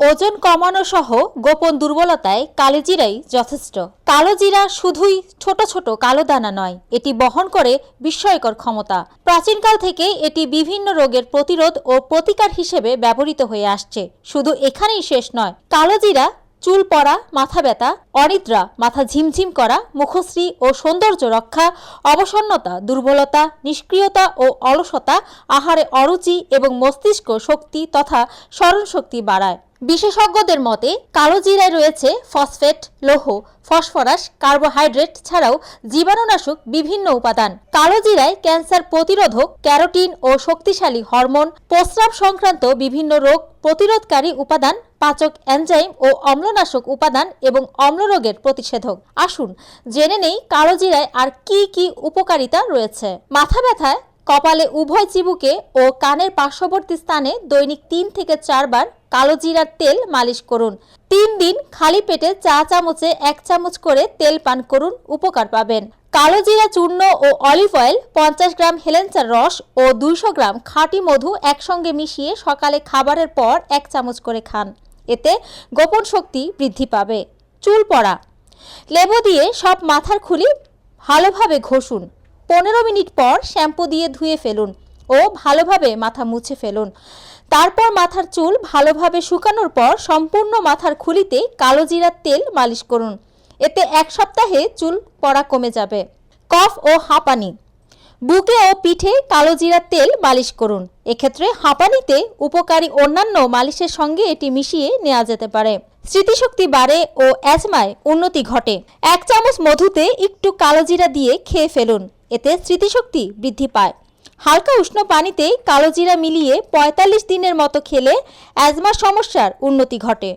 ওজন কমানো সহ গোপন দুর্বলতায় কালোজিরাই যথেষ্ট। কালোজিরা শুধুই ছোট ছোট কালো দানা নয়, এটি বহন করে বিস্ময়কর ক্ষমতা। প্রাচীনকাল থেকে এটি বিভিন্ন রোগের প্রতিরোধ ও প্রতিকার হিসেবে ব্যবহৃত হয়ে আসছে। শুধু এখানেই শেষ নয়, কালোজিরা, চুল পড়া, মাথা ব্যথা, অনিদ্রা, মাথা ঝিমঝিম করা, মুখশ্রী ও সৌন্দর্য রক্ষা, অবসন্নতা, দুর্বলতা, নিষ্ক্রিয়তা ও অলসতা, আহারে অরুচি এবং মস্তিষ্ক শক্তি তথা স্মরণশক্তি বাড়ায়। বিশেষজ্ঞদের মতে, কালো জিরায় রয়েছে ফসফেট, লৌহ, ফসফরাস, কার্বোহাইড্রেট ছাড়াও জীবাণুনাশক বিভিন্ন উপাদান। কালো জিরায় ক্যান্সার প্রতিরোধক ক্যারোটিন ও শক্তিশালী হরমোন, প্রস্রাব সংক্রান্ত বিভিন্ন রোগ প্রতিরোধকারী উপাদান, পাচক এনজাইম ও অম্লনাশক উপাদান এবং অম্লরোগের প্রতিষেধক। আসুন, জেনে নেই কালো জিরায় আর কি কি উপকারিতা রয়েছে। মাথা ব্যথায়, কপালে উভয় চিবুকে ও কানের পার্শ্ববর্তী স্থানে দৈনিক তিন থেকে চারবার কালো জিরার তেল মালিশ করুন। তিন দিন খালি পেটে চা চামচে এক চামচ করে তেল পান করুন, উপকার পাবেন। কালো জিরা চূর্ণ ও অলিভ অয়েল, পঞ্চাশ গ্রাম হেলেঞ্চার রস ও দুইশো গ্রাম খাঁটি মধু একসঙ্গে মিশিয়ে সকালে খাবারের পর এক চামচ করে খান। এতে গোপন শক্তি বৃদ্ধি পাবে। চুল পড়া। লেবু দিয়ে সব মাথার খুলি ভালোভাবে ঘষুন। পনেরো মিনিট পর শ্যাম্পু দিয়ে ধুয়ে ফেলুন ও ভালোভাবে মাথা মুছে ফেলুন। তারপর মাথার চুল ভালোভাবে শুকানোর পর সম্পূর্ণ মাথার খুলিতে কালো জিরার তেল মালিশ করুন। এতে এক সপ্তাহে চুল পড়া কমে যাবে। কফ ও হাঁপানি। বুকে ও পিঠে কালো জিরার তেল মালিশ করুন। এক্ষেত্রে হাঁপানিতে উপকারী অন্যান্য মালিশের সঙ্গে এটি মিশিয়ে নেওয়া যেতে পারে। স্মৃতিশক্তি বাড়ে ও অ্যাজমায় উন্নতি ঘটে। এক চামচ মধুতে একটু কালো জিরা দিয়ে খেয়ে ফেলুন। এতে স্মৃতিশক্তি বৃদ্ধি পায়। হালকা উষ্ণ পানিতে কালোজিরা মিলিয়ে পঁয়তাল্লিশ দিনের মতো খেলে অ্যাজমা সমস্যার উন্নতি ঘটে।